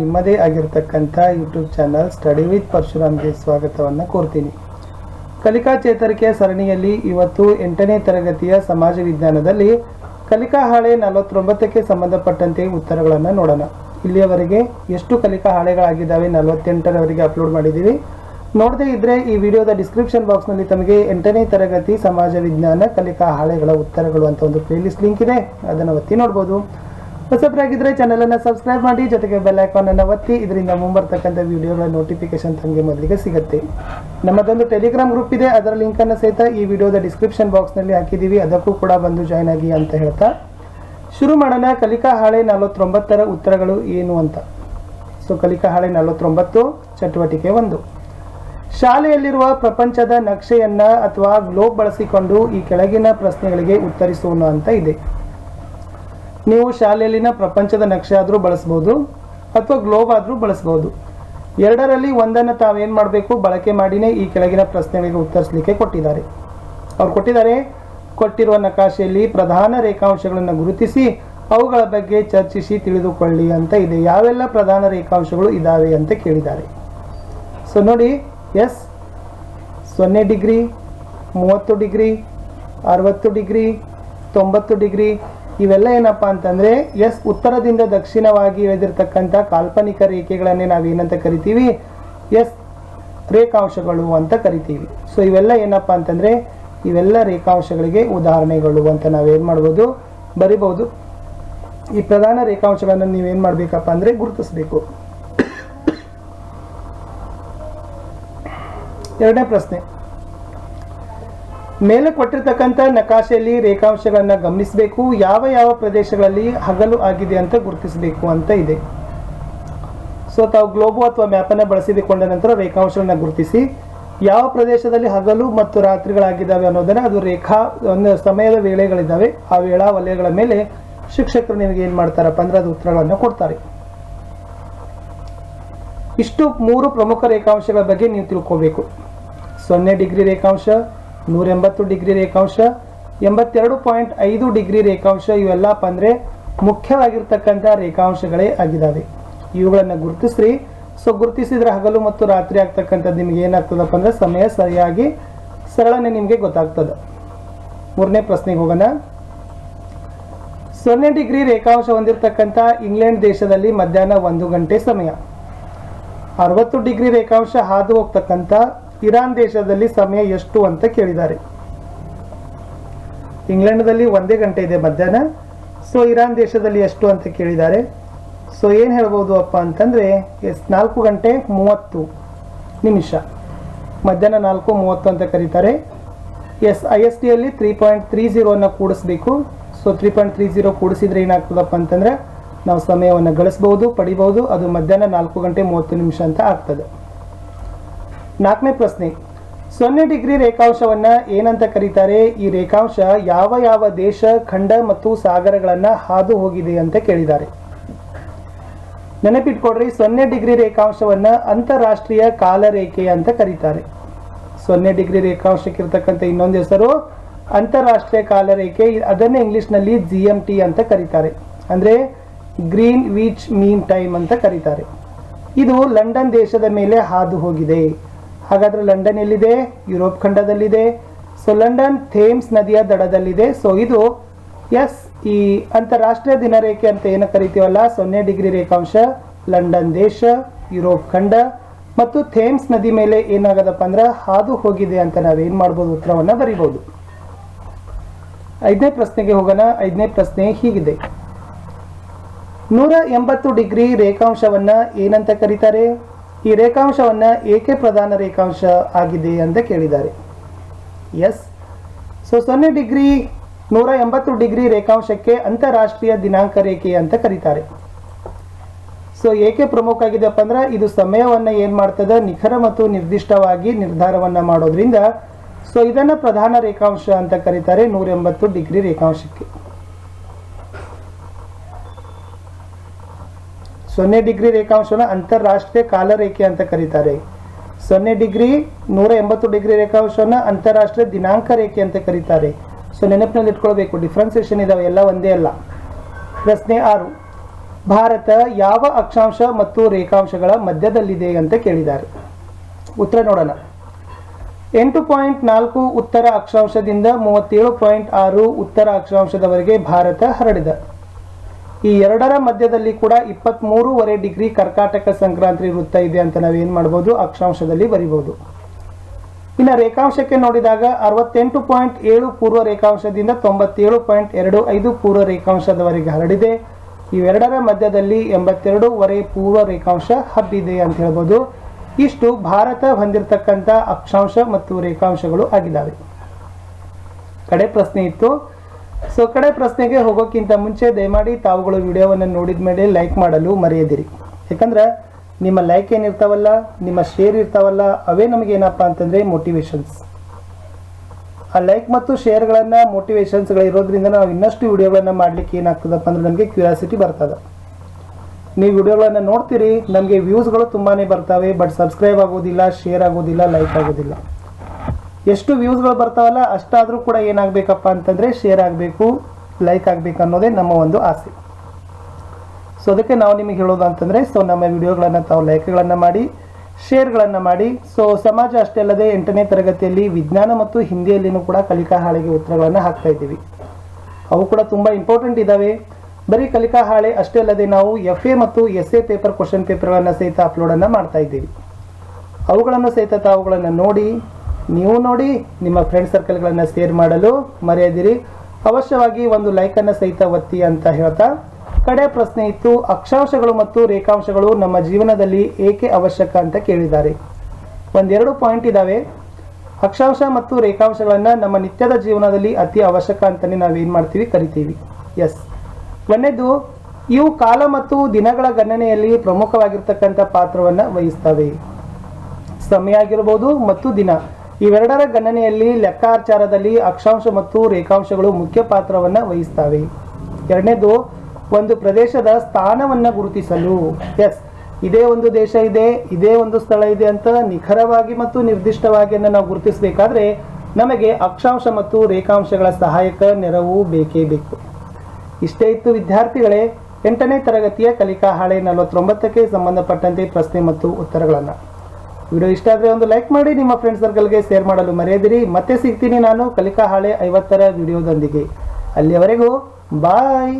ನಿಮ್ಮದೇ ಆಗಿರತಕ್ಕಂಥ YouTube channel study with ಪರಶುರಾಮ್ಗೆ ಸ್ವಾಗತವನ್ನು ಕೋರ್ತೀನಿ. ಕಲಿಕಾ ಚೇತರಿಕೆಯ ಸರಣಿಯಲ್ಲಿ ಇವತ್ತು ಎಂಟನೇ ತರಗತಿಯ ಸಮಾಜ ವಿಜ್ಞಾನದಲ್ಲಿ ಕಲಿಕಾ ಹಾಳೆ ನಲವತ್ತೊಂಬತ್ತಕ್ಕೆ ಸಂಬಂಧಪಟ್ಟಂತೆ ಉತ್ತರಗಳನ್ನು ನೋಡೋಣ. ಇಲ್ಲಿಯವರೆಗೆ ಎಷ್ಟು ಕಲಿಕಾ ಹಾಳೆಗಳಾಗಿದ್ದಾವೆ ನಲವತ್ತೆಂಟರವರೆಗೆ ಅಪ್ಲೋಡ್ ಮಾಡಿದ್ದೀವಿ. ನೋಡದೇ ಇದ್ರೆ ಈ ವಿಡಿಯೋದ ಡಿಸ್ಕ್ರಿಪ್ಷನ್ ಬಾಕ್ಸ್ನಲ್ಲಿ ತಮಗೆ ಎಂಟನೇ ತರಗತಿ ಸಮಾಜ ವಿಜ್ಞಾನ ಕಲಿಕಾ ಹಾಳೆಗಳ ಉತ್ತರಗಳು ಅಂತ ಒಂದು ಪ್ಲೇಲಿಸ್ಟ್ ಲಿಂಕ್ ಇದೆ. ಅದನ್ನು ಒತ್ತಿ ನೋಡ್ಬೋದು. ಹೊಸಬರಾಗಿದ್ದರೆ ಚಾನಲನ್ನು ಸಬ್ಸ್ಕ್ರೈಬ್ ಮಾಡಿ, ಜೊತೆಗೆ ಬೆಲ್ ಐಕಾನನ್ನು ಒತ್ತಿ, ಇದರಿಂದ ಮುಂಬರ್ತಕ್ಕಂಥ ವಿಡಿಯೋಗಳ ನೋಟಿಫಿಕೇಶನ್ ತಮಗೆ ಮೊದಲಿಗೆ ಸಿಗುತ್ತೆ. ನಮ್ಮದೊಂದು ಟೆಲಿಗ್ರಾಮ್ ಗ್ರೂಪ್ ಇದೆ, ಅದರ ಲಿಂಕನ್ನು ಸಹಿತ ಈ ವಿಡಿಯೋದ ಡಿಸ್ಕ್ರಿಪ್ಷನ್ ಬಾಕ್ಸ್ನಲ್ಲಿ ಹಾಕಿದೀವಿ. ಅದಕ್ಕೂ ಕೂಡ ಬಂದು ಜಾಯ್ನ್ ಆಗಿ ಅಂತ ಹೇಳ್ತಾ. ಶುರು ಮಾಡೋಣ. ಕಲಿಕಾ ಹಾಳೆ ನಲವತ್ತೊಂಬತ್ತರ ಉತ್ತರಗಳು ಏನು ಅಂತ? ಸೊ ಕಲಿಕಾ ಹಾಳೆ ನಲವತ್ತೊಂಬತ್ತು, ಚಟುವಟಿಕೆ ಒಂದು. ಶಾಲೆಯಲ್ಲಿರುವ ಪ್ರಪಂಚದ ನಕ್ಷೆಯನ್ನ ಅಥವಾ ಗ್ಲೋಬ್ ಬಳಸಿಕೊಂಡು ಈ ಕೆಳಗಿನ ಪ್ರಶ್ನೆಗಳಿಗೆ ಉತ್ತರಿಸೋಣ ಅಂತ ಇದೆ. ನೀವು ಶಾಲೆಯಲ್ಲಿನ ಪ್ರಪಂಚದ ನಕ್ಷೆ ಆದರೂ ಬಳಸ್ಬೋದು ಅಥವಾ ಗ್ಲೋಬ್ ಆದರೂ ಬಳಸ್ಬೋದು. ಎರಡರಲ್ಲಿ ಒಂದನ್ನು ತಾವೇನು ಮಾಡಬೇಕು? ಬಳಕೆ ಮಾಡಿನೇ ಈ ಕೆಳಗಿನ ಪ್ರಶ್ನೆಗಳಿಗೆ ಉತ್ತರಿಸಲಿಕ್ಕೆ ಕೊಟ್ಟಿದ್ದಾರೆ. ಅವ್ರು ಕೊಟ್ಟಿದ್ದಾರೆ, ಕೊಟ್ಟಿರುವ ನಕಾಶೆಯಲ್ಲಿ ಪ್ರಧಾನ ರೇಖಾಂಶಗಳನ್ನು ಗುರುತಿಸಿ ಅವುಗಳ ಬಗ್ಗೆ ಚರ್ಚಿಸಿ ತಿಳಿದುಕೊಳ್ಳಿ ಅಂತ ಇದೆ. ಯಾವೆಲ್ಲ ಪ್ರಧಾನ ರೇಖಾಂಶಗಳು ಇದ್ದಾವೆ ಅಂತ ಕೇಳಿದ್ದಾರೆ. ಸೊ ನೋಡಿ, ಎಸ್, ಸೊನ್ನೆ ಡಿಗ್ರಿ, ಮೂವತ್ತು ಡಿಗ್ರಿ, ಅರವತ್ತು ಡಿಗ್ರಿ, ತೊಂಬತ್ತು ಡಿಗ್ರಿ ಇವೆಲ್ಲ ಏನಪ್ಪ ಅಂತಂದರೆ, ಎಸ್, ಉತ್ತರದಿಂದ ದಕ್ಷಿಣವಾಗಿ ಇಳಿದಿರ್ತಕ್ಕಂಥ ಕಾಲ್ಪನಿಕ ರೇಖೆಗಳನ್ನೇ ನಾವೇನಂತ ಕರಿತೀವಿ, ಎಸ್, ರೇಖಾಂಶಗಳು ಅಂತ ಕರಿತೀವಿ. ಸೊ ಇವೆಲ್ಲ ಏನಪ್ಪ ಅಂತಂದರೆ, ಇವೆಲ್ಲ ರೇಖಾಂಶಗಳಿಗೆ ಉದಾಹರಣೆಗಳು ಅಂತ ನಾವೇನು ಮಾಡ್ಬೋದು? ಬರಿಬೋದು ಈ ಪ್ರಧಾನ ರೇಖಾಂಶಗಳನ್ನು ನೀವೇನು ಮಾಡಬೇಕಪ್ಪ ಅಂದರೆ ಗುರುತಿಸಬೇಕು. ಎರಡನೇ ಪ್ರಶ್ನೆ. ಮೇಲೆ ಕೊಟ್ಟಿರ್ತಕ್ಕಂಥ ನಕಾಶೆಯಲ್ಲಿ ರೇಖಾಂಶಗಳನ್ನು ಗಮನಿಸಬೇಕು, ಯಾವ ಯಾವ ಪ್ರದೇಶಗಳಲ್ಲಿ ಹಗಲು ಆಗಿದೆ ಅಂತ ಗುರುತಿಸಬೇಕು ಅಂತ ಇದೆ. ಸೊ ತಾವು ಗ್ಲೋಬೋ ಅಥವಾ ಮ್ಯಾಪನ್ನು ಬಳಸಿಕೊಂಡ ನಂತರ ರೇಖಾಂಶಗಳನ್ನು ಗುರುತಿಸಿ, ಯಾವ ಪ್ರದೇಶದಲ್ಲಿ ಹಗಲು ಮತ್ತು ರಾತ್ರಿಗಳಾಗಿದ್ದಾವೆ ಅನ್ನೋದನ್ನು, ಅದು ರೇಖಾ, ಒಂದು ಸಮಯದ ವೇಳೆಗಳಿದ್ದಾವೆ, ಆ ವೇಳಾ ವಲಯಗಳ ಮೇಲೆ ಶಿಕ್ಷಕರು ನಿಮಗೆ ಏನು ಮಾಡ್ತಾರಪ್ಪ ಅಂದ್ರೆ ಅದು ಉತ್ತರಗಳನ್ನು ಕೊಡ್ತಾರೆ. ಇಷ್ಟು ಮೂರು ಪ್ರಮುಖ ರೇಖಾಂಶಗಳ ಬಗ್ಗೆ ನೀವು ತಿಳ್ಕೋಬೇಕು. ಸೊನ್ನೆ ಡಿಗ್ರಿ ರೇಖಾಂಶ ನೂರ ಎಂಬತ್ತು ಡಿಗ್ರಿ ರೇಖಾಂಶ, ಎಂಬತ್ತೆರಡು ಪಾಯಿಂಟ್ ಐದು ಡಿಗ್ರಿ ರೇಖಾಂಶ ಇವೆಲ್ಲ ಅಂದರೆ ಮುಖ್ಯವಾಗಿರ್ತಕ್ಕಂಥ ರೇಖಾಂಶಗಳೇ ಆಗಿದ್ದಾವೆ ಇವುಗಳನ್ನು ಗುರುತಿಸ್ರಿ. ಸೊ ಗುರುತಿಸಿದ್ರೆ ಹಗಲು ಮತ್ತು ರಾತ್ರಿ ಆಗ್ತಕ್ಕಂಥದ್ದು ನಿಮಗೆ ಏನಾಗ್ತದಪ್ಪ ಅಂದರೆ ಸಮಯ ಸರಿಯಾಗಿ ಸರಳನೆ ನಿಮಗೆ ಗೊತ್ತಾಗ್ತದೆ. ಮೂರನೇ ಪ್ರಶ್ನೆಗೆ ಹೋಗೋಣ. ಸೊನ್ನೆ ಡಿಗ್ರಿ ರೇಖಾಂಶ ಹೊಂದಿರತಕ್ಕಂಥ ಇಂಗ್ಲೆಂಡ್ ದೇಶದಲ್ಲಿ ಮಧ್ಯಾಹ್ನ ಒಂದು ಗಂಟೆ ಸಮಯ. ಅರವತ್ತು ಡಿಗ್ರಿ ರೇಖಾಂಶ ಹಾದು ಹೋಗ್ತಕ್ಕಂಥ ಇರಾನ್ ದೇಶದಲ್ಲಿ ಸಮಯ ಎಷ್ಟು ಅಂತ ಕೇಳಿದ್ದಾರೆ. ಇಂಗ್ಲೆಂಡ್ದಲ್ಲಿ ಒಂದೇ ಗಂಟೆ ಇದೆ ಮಧ್ಯಾಹ್ನ. ಸೊ ಇರಾನ್ ದೇಶದಲ್ಲಿ ಎಷ್ಟು ಅಂತ ಕೇಳಿದ್ದಾರೆ. ಸೊ ಏನು ಹೇಳ್ಬೋದು ಅಪ್ಪ ಅಂತಂದರೆ, ಎಸ್, ನಾಲ್ಕು ಗಂಟೆ ಮೂವತ್ತು ನಿಮಿಷ. ಮಧ್ಯಾಹ್ನ ನಾಲ್ಕು ಮೂವತ್ತು ಅಂತ ಕರೀತಾರೆ. ಎಸ್, ಐ ಎಸ್ ಟಿಯಲ್ಲಿ ತ್ರೀ ಪಾಯಿಂಟ್ ತ್ರೀ ಅನ್ನ ಕೂಡಿಸ್ಬೇಕು. So three point three zero ಕೂಡಿಸಿದ್ರೆ ಏನಾಗ್ತದಪ್ಪ ಅಂತಂದರೆ, ನಾವು ಸಮಯವನ್ನು ಗಳಿಸ್ಬೋದು, ಪಡಿಬೋದು, ಅದು ಮಧ್ಯಾಹ್ನ ನಾಲ್ಕು ಗಂಟೆ ಮೂವತ್ತು ನಿಮಿಷ ಅಂತ ಆಗ್ತದೆ. ನಾಲ್ಕನೇ ಪ್ರಶ್ನೆ. ಸೊನ್ನೆ ಡಿಗ್ರಿ ರೇಖಾಂಶವನ್ನು ಏನಂತ ಕರೀತಾರೆ? ಈ ರೇಖಾಂಶ ಯಾವ ಯಾವ ದೇಶ, ಖಂಡ ಮತ್ತು ಸಾಗರಗಳನ್ನು ಹಾದು ಹೋಗಿದೆ ಅಂತ ಕೇಳಿದ್ದಾರೆ. ನೆನಪಿಟ್ಕೊಡ್ರಿ ಸೊನ್ನೆ ಡಿಗ್ರಿ ರೇಖಾಂಶವನ್ನು ಅಂತಾರಾಷ್ಟ್ರೀಯ ಕಾಲರೇಖೆ ಅಂತ ಕರೀತಾರೆ. ಸೊನ್ನೆ ಡಿಗ್ರಿ ರೇಖಾಂಶಕ್ಕಿರ್ತಕ್ಕಂಥ ಇನ್ನೊಂದು ಹೆಸರು ಅಂತಾರಾಷ್ಟ್ರೀಯ ಕಾಲರೇಖೆ. ಅದನ್ನೇ ಇಂಗ್ಲೀಷ್ನಲ್ಲಿ ಜಿ ಎಂ ಟಿ ಅಂತ ಕರೀತಾರೆ. ಅಂದರೆ ಗ್ರೀನ್ ವೀಚ್ ಮೀನ್ ಟೈಮ್ ಅಂತ ಕರೀತಾರೆ. ಇದು ಲಂಡನ್ ದೇಶದ ಮೇಲೆ ಹಾದು ಹೋಗಿದೆ. ಹಾಗಾದ್ರೆ ಲಂಡನ್ ಎಲ್ಲಿದೆ? ಯುರೋಪ್ ಖಂಡದಲ್ಲಿದೆ. ಸೊ ಲಂಡನ್ ಥೇಮ್ಸ್ ನದಿಯ ದಡದಲ್ಲಿದೆ. ಸೊ ಇದು ಎಸ್ ಈ ಅಂತಾರಾಷ್ಟ್ರೀಯ ದಿನರೇಖೆ ಅಂತ ಏನು ಕರಿತೀವಲ್ಲ? ಸೊನ್ನೆ ಡಿಗ್ರಿ ರೇಖಾಂಶ, ಲಂಡನ್ ದೇಶ, ಯುರೋಪ್ ಖಂಡ ಮತ್ತು ಥೇಮ್ಸ್ ನದಿ ಮೇಲೆ ಏನಾಗದಪ್ಪ ಅಂದ್ರೆ ಹಾದು ಹೋಗಿದೆ ಅಂತ ನಾವೇನು ಮಾಡ್ಬೋದು? ಉತ್ತರವನ್ನು ಬರಿಬೋದು. ಐದನೇ ಪ್ರಶ್ನೆಗೆ ಹೋಗೋಣ. ಐದನೇ ಪ್ರಶ್ನೆ ಹೀಗಿದೆ. ನೂರ ಎಂಬತ್ತು ಡಿಗ್ರಿ ರೇಖಾಂಶವನ್ನ ಏನಂತ ಕರೀತಾರೆ? ಈ ರೇಖಾಂಶವನ್ನ ಏಕೆ ಪ್ರಧಾನ ರೇಖಾಂಶ ಆಗಿದೆ ಅಂತ ಕೇಳಿದ್ದಾರೆ. ಎಸ್. ಸೊ, ಸೊನ್ನೆ ಡಿಗ್ರಿ, ನೂರ ಎಂಬತ್ತು ಡಿಗ್ರಿ ರೇಖಾಂಶಕ್ಕೆ ಅಂತಾರಾಷ್ಟ್ರೀಯ ದಿನಾಂಕ ರೇಖೆ ಅಂತ ಕರೀತಾರೆ. ಸೊ, ಏಕೆ ಪ್ರಮುಖ ಆಗಿದೆಪ್ಪ ಅಂದ್ರೆ, ಇದು ಸಮಯವನ್ನು ಏನು ಮಾಡ್ತದೆ? ನಿಖರ ಮತ್ತು ನಿರ್ದಿಷ್ಟವಾಗಿ ನಿರ್ಧಾರವನ್ನು ಮಾಡೋದ್ರಿಂದ. ಸೊ, ಇದನ್ನು ಪ್ರಧಾನ ರೇಖಾಂಶ ಅಂತ ಕರೀತಾರೆ ನೂರ ಎಂಬತ್ತು ಡಿಗ್ರಿ ರೇಖಾಂಶಕ್ಕೆ. ಸೊನ್ನೆ ಡಿಗ್ರಿ ರೇಖಾಂಶನ ಅಂತಾರಾಷ್ಟ್ರೀಯ ಕಾಲರೇಖೆ ಅಂತ ಕರೀತಾರೆ. ಸೊನ್ನೆ ಡಿಗ್ರಿ ನೂರ ಎಂಬತ್ತು ಡಿಗ್ರಿ ರೇಖಾಂಶನ ಅಂತಾರಾಷ್ಟ್ರೀಯ ದಿನಾಂಕ ರೇಖೆ ಅಂತ ಕರೀತಾರೆ. ಸೊ ನೆನಪಿನಲ್ಲಿ ಇಟ್ಕೊಳ್ಬೇಕು ಡಿಫ್ರೆನ್ಸಿಯೇಷನ್ ಇದಾವೆ, ಎಲ್ಲ ಒಂದೇ ಅಲ್ಲ. ಪ್ರಶ್ನೆ ಆರು, ಭಾರತ ಯಾವ ಅಕ್ಷಾಂಶ ಮತ್ತು ರೇಖಾಂಶಗಳ ಮಧ್ಯದಲ್ಲಿದೆ ಅಂತ ಕೇಳಿದ್ದಾರೆ. ಉತ್ತರ ನೋಡೋಣ. ಎಂಟು ಪಾಯಿಂಟ್ ನಾಲ್ಕು ಉತ್ತರ ಅಕ್ಷಾಂಶದಿಂದ ಮೂವತ್ತೇಳು ಪಾಯಿಂಟ್ ಆರು ಉತ್ತರ ಅಕ್ಷಾಂಶದವರೆಗೆ ಭಾರತ ಹರಡಿದೆ. ಈ ಎರಡರ ಮಧ್ಯದಲ್ಲಿ ಕೂಡ ಇಪ್ಪತ್ತ್ಮೂರುವರೆ ಡಿಗ್ರಿ ಕರ್ಕಾಟಕ ಸಂಕ್ರಾಂತಿ ವೃತ್ತ ಇದೆ ಅಂತ ನಾವೇನು ಮಾಡ್ಬೋದು? ಅಕ್ಷಾಂಶದಲ್ಲಿ ಬರಿಬೋದು. ಇನ್ನು ರೇಖಾಂಶಕ್ಕೆ ನೋಡಿದಾಗ ಅರವತ್ತೆಂಟು ಪಾಯಿಂಟ್ ಏಳು ಪೂರ್ವ ರೇಖಾಂಶದಿಂದ ತೊಂಬತ್ತೇಳು ಪಾಯಿಂಟ್ ಎರಡು ಐದು ಪೂರ್ವ ರೇಖಾಂಶದವರೆಗೆ ಹರಡಿದೆ. ಇವೆರಡರ ಮಧ್ಯದಲ್ಲಿ ಎಂಬತ್ತೆರಡೂವರೆ ಪೂರ್ವ ರೇಖಾಂಶ ಹಬ್ಬಿದೆ ಅಂತ ಹೇಳ್ಬೋದು. ಇಷ್ಟು ಭಾರತ ಹೊಂದಿರತಕ್ಕಂಥ ಅಕ್ಷಾಂಶ ಮತ್ತು ರೇಖಾಂಶಗಳು ಆಗಿದ್ದಾವೆ. ಕಡೆ ಪ್ರಶ್ನೆ ಇತ್ತು. ಸೊ ಕಡೆ ಪ್ರಶ್ನೆಗೆ ಹೋಗೋಕ್ಕಿಂತ ಮುಂಚೆ ದಯಮಾಡಿ ತಾವುಗಳು ವಿಡಿಯೋವನ್ನು ನೋಡಿದ ಮೇಲೆ ಲೈಕ್ ಮಾಡಲು ಮರೆಯದಿರಿ. ಯಾಕಂದ್ರೆ ನಿಮ್ಮ ಲೈಕ್ ಏನಿರ್ತಾವಲ್ಲ ನಿಮ್ಮ ಶೇರ್ ಇರ್ತಾವಲ್ಲ, ಅವೇ ನಮಗೆ ಏನಪ್ಪ ಅಂತಂದರೆ ಮೋಟಿವೇಶನ್ಸ್ ಆ ಲೈಕ್ ಮತ್ತು ಶೇರ್ಗಳನ್ನು ಮೋಟಿವೇಶನ್ಸ್ಗಳಿರೋದ್ರಿಂದ ನಾವು ಇನ್ನಷ್ಟು ವಿಡಿಯೋಗಳನ್ನು ಮಾಡಲಿಕ್ಕೆ ಏನಾಗ್ತದಪ್ಪ ಅಂದ್ರೆ ನಮಗೆ ಕ್ಯೂರಿಯಾಸಿಟಿ ಬರ್ತದೆ. ನೀವು ವಿಡಿಯೋಗಳನ್ನು ನೋಡ್ತೀರಿ, ನಮಗೆ ವ್ಯೂಸ್ಗಳು ತುಂಬಾ ಬರ್ತವೆ ಬಟ್ ಸಬ್ಸ್ಕ್ರೈಬ್ ಆಗೋದಿಲ್ಲ ಶೇರ್ ಆಗೋದಿಲ್ಲ ಲೈಕ್ ಆಗೋದಿಲ್ಲ. ಎಷ್ಟು ವ್ಯೂಸ್ಗಳು ಬರ್ತಾವಲ್ಲ ಅಷ್ಟಾದರೂ ಕೂಡ ಏನಾಗಬೇಕಪ್ಪ ಅಂತಂದರೆ ಶೇರ್ ಆಗಬೇಕು, ಲೈಕ್ ಆಗಬೇಕು ಅನ್ನೋದೇ ನಮ್ಮ ಒಂದು ಆಸೆ. ಸೊ ಅದಕ್ಕೆ ನಾವು ನಿಮಗೆ ಹೇಳೋದು ಅಂತಂದರೆ ಸೊ ನಮ್ಮ ವಿಡಿಯೋಗಳನ್ನು ತಾವು ಲೈಕ್ಗಳನ್ನು ಮಾಡಿ, ಶೇರ್ಗಳನ್ನು ಮಾಡಿ. ಸೊ ಸಮಾಜ ಅಷ್ಟೇ ಅಲ್ಲದೆ ಎಂಟನೇ ತರಗತಿಯಲ್ಲಿ ವಿಜ್ಞಾನ ಮತ್ತು ಹಿಂದಿಯಲ್ಲಿನೂ ಕೂಡ ಕಲಿಕಾ ಹಾಳೆಗೆ ಉತ್ತರಗಳನ್ನು ಹಾಕ್ತಾ ಇದ್ದೀವಿ. ಅವು ಕೂಡ ತುಂಬ ಇಂಪಾರ್ಟೆಂಟ್ ಇದ್ದಾವೆ ಬರೀ ಕಲಿಕಾ ಹಾಳೆ ಅಷ್ಟೇ ಅಲ್ಲದೆ ನಾವು ಎಫ್ ಎ ಮತ್ತು ಎಸ್ ಎ ಪೇಪರ್ ಕ್ವಶನ್ ಪೇಪರ್ಗಳನ್ನು ಸಹಿತ ಅಪ್ಲೋಡನ್ನು ಮಾಡ್ತಾ ಇದ್ದೀವಿ. ಅವುಗಳನ್ನು ಸಹಿತ ತಾವುಗಳನ್ನು ನೋಡಿ ನೀವು ನೋಡಿ ನಿಮ್ಮ ಫ್ರೆಂಡ್ ಸರ್ಕಲ್ಗಳನ್ನು ಶೇರ್ ಮಾಡಲು ಮರೆಯದಿರಿ. ಅವಶ್ಯವಾಗಿ ಒಂದು ಲೈಕನ್ನು ಸಹಿತ ಒತ್ತಿ ಅಂತ ಹೇಳ್ತಾ. ಕಡೆ ಪ್ರಶ್ನೆ ಇತ್ತು, ಅಕ್ಷಾಂಶಗಳು ಮತ್ತು ರೇಖಾಂಶಗಳು ನಮ್ಮ ಜೀವನದಲ್ಲಿ ಏಕೆ ಅವಶ್ಯಕ ಅಂತ ಕೇಳಿದ್ದಾರೆ. ಒಂದೆರಡು ಪಾಯಿಂಟ್ ಇದ್ದಾವೆ ಅಕ್ಷಾಂಶ ಮತ್ತು ರೇಖಾಂಶಗಳನ್ನು ನಮ್ಮ ನಿತ್ಯದ ಜೀವನದಲ್ಲಿ ಅತಿ ಅವಶ್ಯಕ ಅಂತಲೇ ನಾವೇನು ಮಾಡ್ತೀವಿ ಕರಿತೀವಿ. ಎಸ್ ಒಂದನೇದು, ಇವು ಕಾಲ ಮತ್ತು ದಿನಗಳ ಗಣನೆಯಲ್ಲಿ ಪ್ರಮುಖವಾಗಿರ್ತಕ್ಕಂಥ ಪಾತ್ರವನ್ನು ವಹಿಸ್ತವೆ. ಸಮಯ ಆಗಿರ್ಬೋದು ಮತ್ತು ದಿನ. ಇವೆರಡರ ಗಣನೆಯಲ್ಲಿ ಲೆಕ್ಕಾಚಾರದಲ್ಲಿ ಅಕ್ಷಾಂಶ ಮತ್ತು ರೇಖಾಂಶಗಳು ಮುಖ್ಯ ಪಾತ್ರವನ್ನು ವಹಿಸ್ತವೆ. ಎರಡನೇದು, ಒಂದು ಪ್ರದೇಶದ ಸ್ಥಾನವನ್ನು ಗುರುತಿಸಲು. ಎಸ್, ಇದೇ ಒಂದು ದೇಶ ಇದೆ, ಇದೇ ಒಂದು ಸ್ಥಳ ಇದೆ ಅಂತ ನಿಖರವಾಗಿ ಮತ್ತು ನಿರ್ದಿಷ್ಟವಾಗಿ ಅದನ್ನ ನಾವು ಗುರುತಿಸಬೇಕಾದ್ರೆ ನಮಗೆ ಅಕ್ಷಾಂಶ ಮತ್ತು ರೇಖಾಂಶಗಳ ಸಹಾಯಕ ನೆರವು ಬೇಕೇ ಬೇಕು. ಇಷ್ಟೇ ಇತ್ತು ವಿದ್ಯಾರ್ಥಿಗಳೇ, ಎಂಟನೇ ತರಗತಿಯ ಕಲಿಕಾ ಹಾಳೆ ನಲವತ್ತೊಂಬತ್ತಕ್ಕೆ ಸಂಬಂಧಪಟ್ಟಂತೆ ಪ್ರಶ್ನೆ ಮತ್ತು ಉತ್ತರಗಳನ್ನು. ವಿಡಿಯೋ ಇಷ್ಟ ಆದರೆ ಒಂದು ಲೈಕ್ ಮಾಡಿ, ನಿಮ್ಮ ಫ್ರೆಂಡ್ ಸರ್ಕಲ್ಗೆ ಶೇರ್ ಮಾಡಲು ಮರೆಯದಿರಿ. ಮತ್ತೆ ಸಿಗ್ತೀನಿ ನಾನು ಕಲಿಕಾ ಹಾಳೆ ಐವತ್ತರ ವಿಡಿಯೋದೊಂದಿಗೆ. ಅಲ್ಲಿಯವರೆಗೂ ಬಾಯ್